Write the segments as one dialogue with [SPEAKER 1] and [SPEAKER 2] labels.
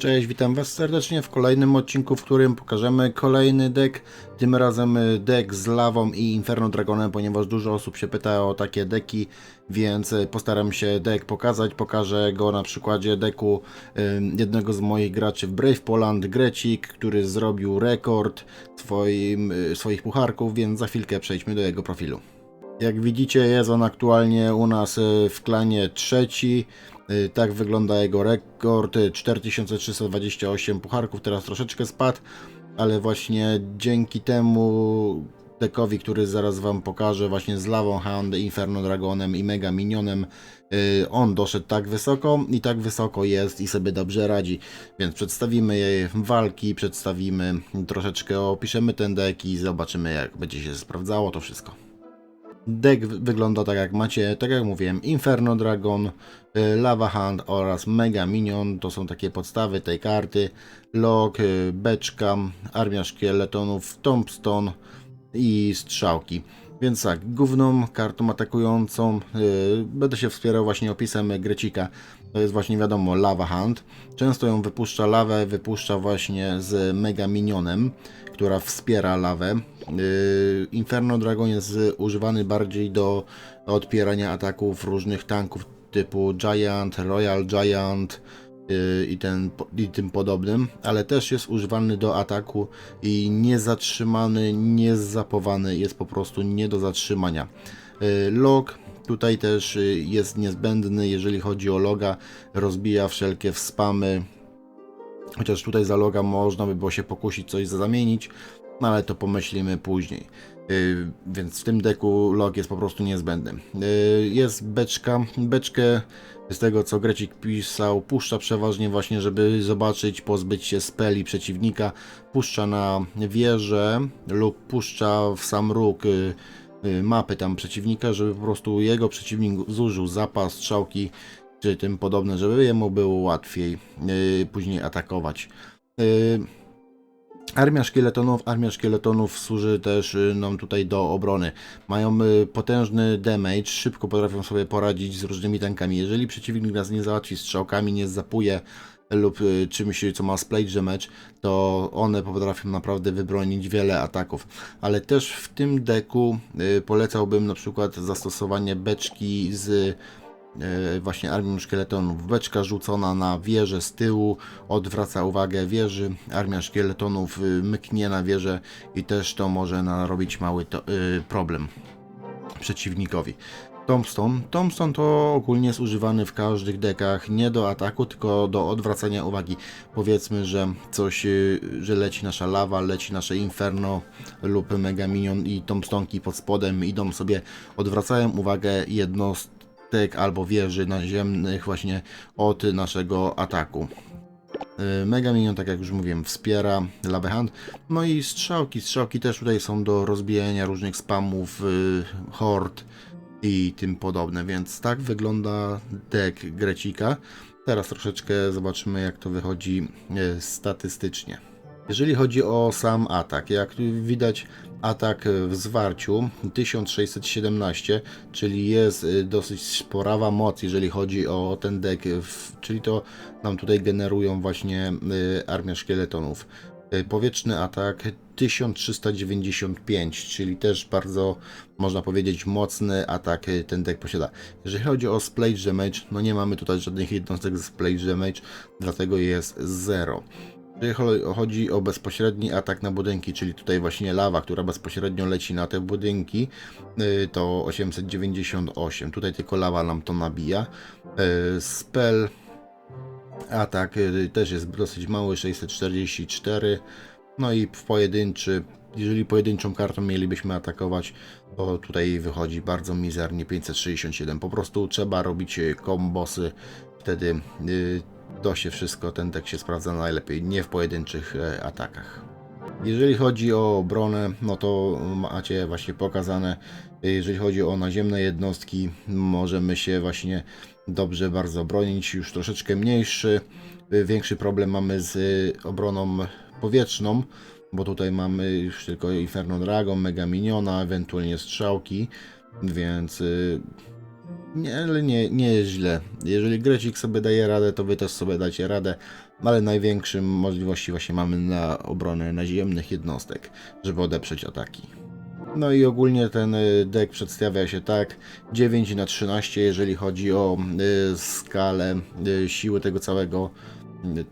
[SPEAKER 1] Cześć, witam Was serdecznie w kolejnym odcinku, w którym pokażemy kolejny deck. Tym razem y, deck z lawą i Inferno Dragonem, ponieważ dużo osób się pyta o takie deki, więc y, postaram się deck pokazać. Pokażę go na przykładzie deku jednego z moich graczy w Brave Poland, Grecik, który zrobił rekord swoim, y, swoich pucharków, więc za chwilkę przejdźmy do jego profilu. Jak widzicie jest on aktualnie u nas y, w klanie trzeci. Y, Tak wygląda jego rekord. y, 4328 pucharków, teraz troszeczkę spadł, ale właśnie dzięki temu dekowi, który zaraz wam pokażę, właśnie z Lawą Hound, Inferno Dragonem i Mega Minionem, y, on doszedł tak wysoko i tak wysoko jest i sobie dobrze radzi. Więc przedstawimy jej walki, przedstawimy troszeczkę, opiszemy ten deck i zobaczymy jak będzie się sprawdzało to wszystko. Deck wy- wygląda tak jak macie, tak jak mówiłem, Inferno Dragon, y, Lava Hand oraz Mega Minion, to są takie podstawy tej karty, Log, y, Beczka, Armia Szkieletonów, Tombstone i Strzałki. Więc tak, główną kartą atakującą y, będę się wspierał właśnie opisem Grecika, to jest właśnie wiadomo Lava Hand. Często ją wypuszcza lawę, wypuszcza właśnie z Mega Minionem, która wspiera lawę. Yy, Inferno Dragon jest używany bardziej do odpierania ataków różnych tanków typu Giant, Royal Giant yy, i, ten, i tym podobnym, ale też jest używany do ataku i niezatrzymany, niezapowany, jest po prostu nie do zatrzymania. Yy, Log tutaj też yy, jest niezbędny, jeżeli chodzi o loga, rozbija wszelkie spamy, Chociaż tutaj za loga można by było się pokusić coś zamienić, no ale to pomyślimy później. Yy, więc w tym deku log jest po prostu niezbędny. Yy, jest beczka. Beczkę z tego co Grecik pisał, puszcza przeważnie właśnie, żeby zobaczyć, pozbyć się speli przeciwnika. Puszcza na wieżę lub puszcza w sam róg yy, mapy tam przeciwnika, żeby po prostu jego przeciwnik zużył zapas, strzałki czy tym podobne, żeby jemu było łatwiej później atakować. Armia szkieletonów, armia szkieletonów służy też y, nam tutaj do obrony. Mają y, potężny damage, szybko potrafią sobie poradzić z różnymi tankami. Jeżeli przeciwnik nas nie załatwi strzałkami, nie zapuje lub y, czymś, co ma splate damage, to one potrafią naprawdę wybronić wiele ataków. Ale też w tym deku polecałbym na przykład zastosowanie beczki z właśnie armią szkieletonów. Beczka rzucona na wieżę z tyłu odwraca uwagę wieży. Armia szkieletonów y, myknie na wieżę i też to może narobić mały to, y, problem przeciwnikowi. Tombstone. Tombstone to ogólnie jest używany w każdych dekach, nie do ataku, tylko do odwracania uwagi. Powiedzmy, że coś, y, że leci nasza lawa, leci nasze inferno lub mega minion i tombstonki pod spodem idą sobie, odwracają uwagę albo wieży naziemnych właśnie od naszego ataku. Y, Mega Minion, tak jak już mówiłem, wspiera Lava Hand. No i strzałki. Strzałki też tutaj są do rozbijania różnych spamów, y, hord i tym podobne, więc tak wygląda deck Grecika. Teraz troszeczkę zobaczymy, jak to wychodzi y, statystycznie. Jeżeli chodzi o sam atak, jak widać atak w zwarciu 1617, czyli jest y, dosyć sporawa moc, jeżeli chodzi o ten deck, czyli to nam tutaj generują właśnie y, armia szkieletonów. Y, Powietrzny atak 1395, czyli też bardzo można powiedzieć mocny atak ten deck posiada. Jeżeli chodzi o splash damage, no nie mamy tutaj żadnych jednostek z splash damage, dlatego jest 0. Chodzi o bezpośredni atak na budynki, czyli tutaj właśnie lawa, która bezpośrednio leci na te budynki, y, to 898. Tutaj tylko lawa nam to nabija. Y, Spell atak y, też jest dosyć mały, 644. No i w pojedynczy, jeżeli pojedynczą kartą mielibyśmy atakować, to tutaj wychodzi bardzo mizernie 567. Po prostu trzeba robić kombosy, wtedy to się wszystko, ten deck się sprawdza najlepiej, nie w pojedynczych e, atakach. Jeżeli chodzi o obronę, no to macie właśnie pokazane, jeżeli chodzi o naziemne jednostki, możemy się właśnie dobrze bardzo bronić, już troszeczkę mniejszy, większy problem mamy z obroną powietrzną, bo tutaj mamy już tylko Inferno Dragon, Mega Miniona, ewentualnie strzałki, więc nie, ale nie, nie jest źle. Jeżeli Grecik sobie daje radę, to wy też sobie dacie radę. ale największym możliwości właśnie mamy na obronę naziemnych jednostek, żeby odeprzeć ataki. No i ogólnie ten y, deck przedstawia się tak 9 na 13 jeżeli chodzi o y, skalę y, siły tego całego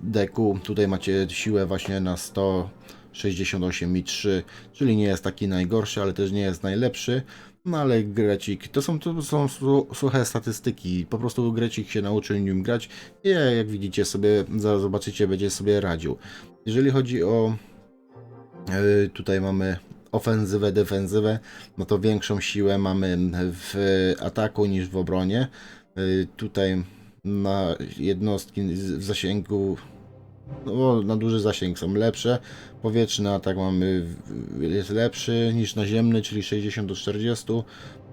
[SPEAKER 1] deku. Tutaj macie siłę właśnie na 168,3, czyli nie jest taki najgorszy, ale też nie jest najlepszy. No ale Grecik, to są, to są su- suche statystyki, po prostu Grecik się nauczył nim grać i jak widzicie sobie, zaraz zobaczycie, będzie sobie radził. Jeżeli chodzi o y, tutaj mamy ofensywę, defensywę, no to większą siłę mamy w ataku niż w obronie. Y, Tutaj na jednostki w zasięgu, no na duży zasięg są lepsze. Powietrzny atak mamy, jest lepszy niż naziemny, czyli 60 do 40.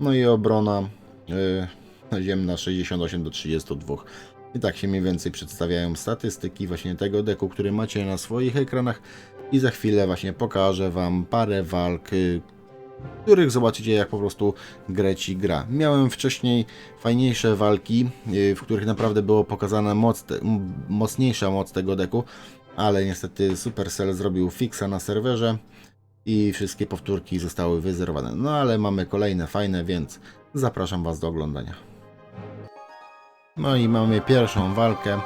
[SPEAKER 1] No i obrona y, naziemna 68 do 32. I tak się mniej więcej przedstawiają statystyki właśnie tego deku, który macie na swoich ekranach. I za chwilę właśnie pokażę Wam parę walk, y, których zobaczycie jak po prostu Greci gra. Miałem wcześniej fajniejsze walki, y, w których naprawdę było pokazana moc, te, mocniejsza moc tego deku, ale niestety Supercell zrobił fixa na serwerze i wszystkie powtórki zostały wyzerowane. No ale mamy kolejne fajne, więc zapraszam Was do oglądania. No i mamy pierwszą walkę,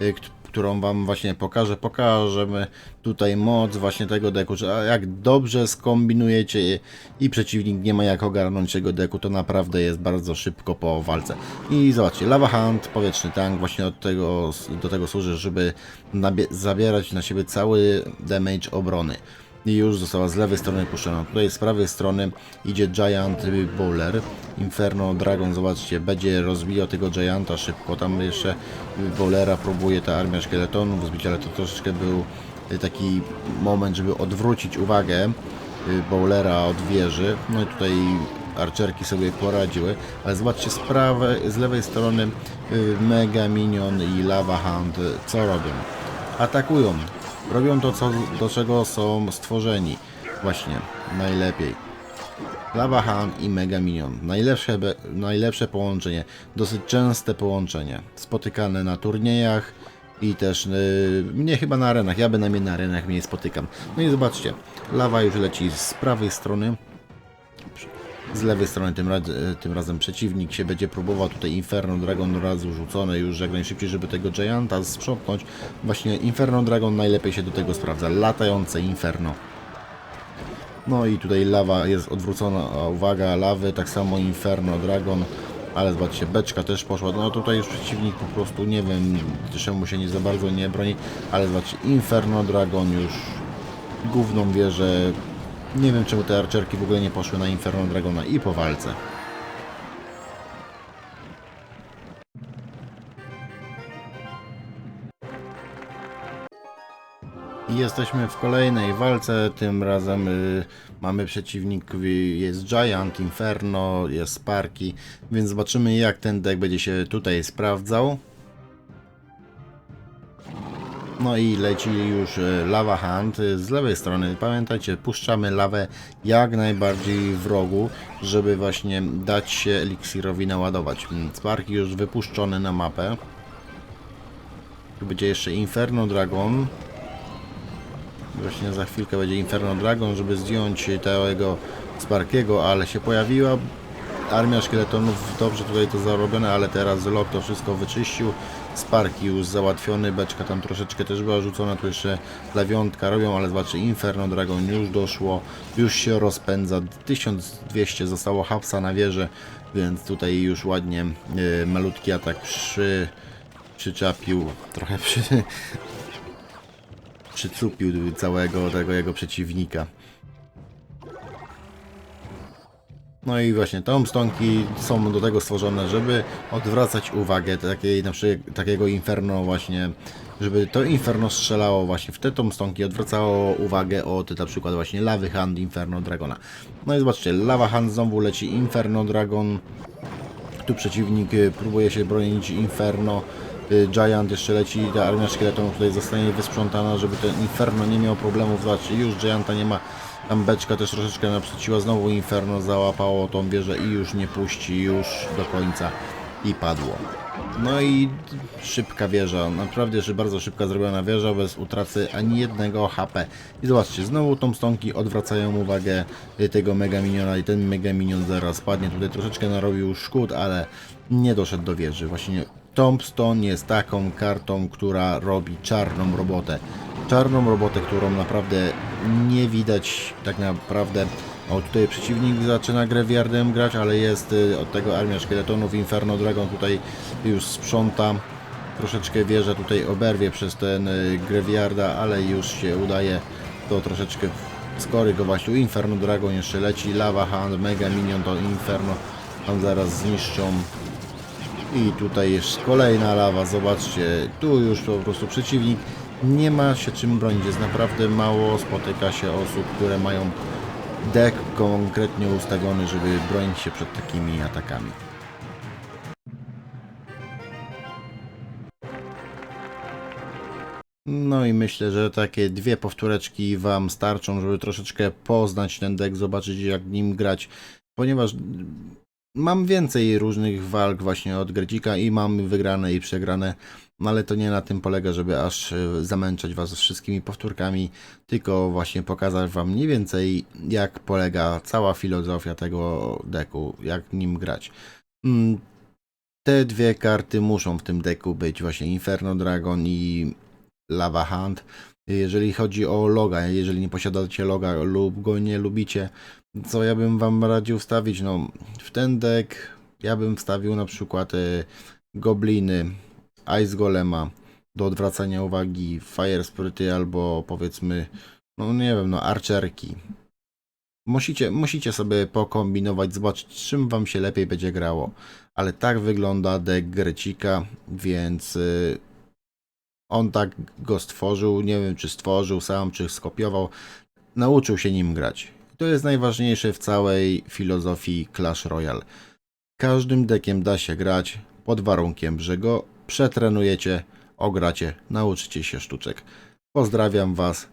[SPEAKER 1] y, którą wam właśnie pokażę. Pokażemy tutaj moc właśnie tego deku, że jak dobrze skombinujecie i przeciwnik nie ma jak ogarnąć tego deku, to naprawdę jest bardzo szybko po walce. I zobaczcie, Lava Hand, powietrzny tank, właśnie od tego, do tego służy, żeby zabierać na siebie cały damage obrony. I już została z lewej strony puszczona. Tutaj z prawej strony idzie Giant Bowler. Inferno Dragon, zobaczcie, będzie rozbijał tego Gianta szybko. Tam jeszcze Bowlera próbuje ta armia szkieletonów zbić, ale to troszeczkę był taki moment, żeby odwrócić uwagę Bowlera od wieży. No i tutaj archerki sobie poradziły, ale zobaczcie z, prawej, z lewej strony y, Mega Minion i Lava Hand co robią? Atakują. Robią to, co, do czego są stworzeni. Właśnie, najlepiej. Lava Hand i Mega Minion. Najlepsze, najlepsze połączenie. Dosyć częste połączenie. Spotykane na turniejach i też yy, mnie chyba na arenach. Ja bynajmniej na arenach mnie spotykam. No i zobaczcie. Lawa już leci z prawej strony. Z lewej strony tym, raz, tym razem przeciwnik się będzie próbował tutaj Inferno Dragon razu rzucone już jak najszybciej, żeby tego Gianta sprzątnąć. Właśnie Inferno Dragon najlepiej się do tego sprawdza. Latające Inferno. No i tutaj lawa jest odwrócona, uwaga, lawy, tak samo Inferno Dragon. Ale zobaczcie, beczka też poszła. No tutaj już przeciwnik po prostu nie wiem czemu się nie za bardzo nie broni. Ale zobaczcie, Inferno Dragon już główną wieżę. Nie wiem czemu te archerki w ogóle nie poszły na Inferno Dragona i po walce. I jesteśmy w kolejnej walce. Tym razem y, mamy przeciwnik, y, jest Giant, Inferno, jest Sparky, więc zobaczymy jak ten deck będzie się tutaj sprawdzał. No i leci już y, Lava Hand y, z lewej strony. Pamiętajcie, puszczamy lawę jak najbardziej w rogu, żeby właśnie dać się eliksirowi naładować. Mm, Sparky już wypuszczony na mapę. Tu będzie jeszcze Inferno Dragon. Właśnie za chwilkę będzie Inferno Dragon, żeby zdjąć tego Sparkiego, ale się pojawiła armia szkieletonów. Dobrze tutaj to zarobione, ale teraz Lok to wszystko wyczyścił. Sparki już załatwiony, beczka tam troszeczkę też była rzucona, tu jeszcze lawiątka robią, ale zobaczcie, Inferno Dragon już doszło, już się rozpędza, 1200 zostało hapsa na wieżę, więc tutaj już ładnie y, malutki atak przy, przyczapił, trochę przy, przycupił całego tego jego przeciwnika. No i właśnie tombstonki są do tego stworzone, żeby odwracać uwagę takiej, na przykład, takiego inferno właśnie, żeby to inferno strzelało właśnie w te tombstonki, odwracało uwagę od na przykład właśnie lawy hand inferno dragona. No i zobaczcie, lawa hand znowu leci inferno dragon, tu przeciwnik y, próbuje się bronić Inferno. y, Giant jeszcze leci, ta armia szkieletonów tutaj zostanie wysprzątana, żeby ten Inferno nie miał problemów. Zobaczcie, już Gianta nie ma. Tam beczka też troszeczkę naprzeciła. Znowu Inferno załapało tą wieżę i już nie puści już do końca i padło. No i szybka wieża, naprawdę że bardzo szybka zrobiona wieża, bez utraty ani jednego HP. I zobaczcie, znowu tombstonki odwracają uwagę y, tego Mega Miniona i ten Mega Minion zaraz padnie. Tutaj troszeczkę narobił szkód, ale nie doszedł do wieży. Właśnie Tombstone jest taką kartą, która robi czarną robotę. Czarną robotę, którą naprawdę nie widać tak naprawdę. O, tutaj przeciwnik zaczyna Graveyardem grać, ale jest y, od tego armia szkieletonów. Inferno Dragon tutaj już sprząta. Troszeczkę wieża tutaj oberwie przez ten y, Graveyarda, ale już się udaje to troszeczkę skorygować. Tu Inferno Dragon jeszcze leci. Lava Hand, Mega Minion to Inferno. Tam zaraz zniszczą. I tutaj jest kolejna lawa, zobaczcie, tu już po prostu przeciwnik nie ma się czym bronić, jest naprawdę mało, spotyka się osób, które mają deck konkretnie ustawiony, żeby bronić się przed takimi atakami. No i myślę, że takie dwie powtóreczki Wam starczą, żeby troszeczkę poznać ten deck, zobaczyć jak nim grać, ponieważ mam więcej różnych walk właśnie od Grecika i mam wygrane i przegrane, no ale to nie na tym polega, żeby aż e, zamęczać Was wszystkimi powtórkami, tylko właśnie pokazać Wam mniej więcej jak polega cała filozofia tego deku, jak nim grać. Mm, Te dwie karty muszą w tym deku być, właśnie Inferno Dragon i Lava Hand. Jeżeli chodzi o loga, jeżeli nie posiadacie loga lub go nie lubicie, co ja bym wam radził wstawić? No, w ten deck ja bym wstawił na przykład e, gobliny, Ice Golema do odwracania uwagi, Fire Spirity albo powiedzmy, no nie wiem, no archerki. Musicie, musicie sobie pokombinować, zobaczyć czym wam się lepiej będzie grało. Ale tak wygląda deck Grecika, więc y, on tak go stworzył, nie wiem czy stworzył sam, czy skopiował, nauczył się nim grać. To jest najważniejsze w całej filozofii Clash Royale. Każdym dekiem da się grać pod warunkiem, że go przetrenujecie, ogracie, nauczycie się sztuczek. Pozdrawiam Was.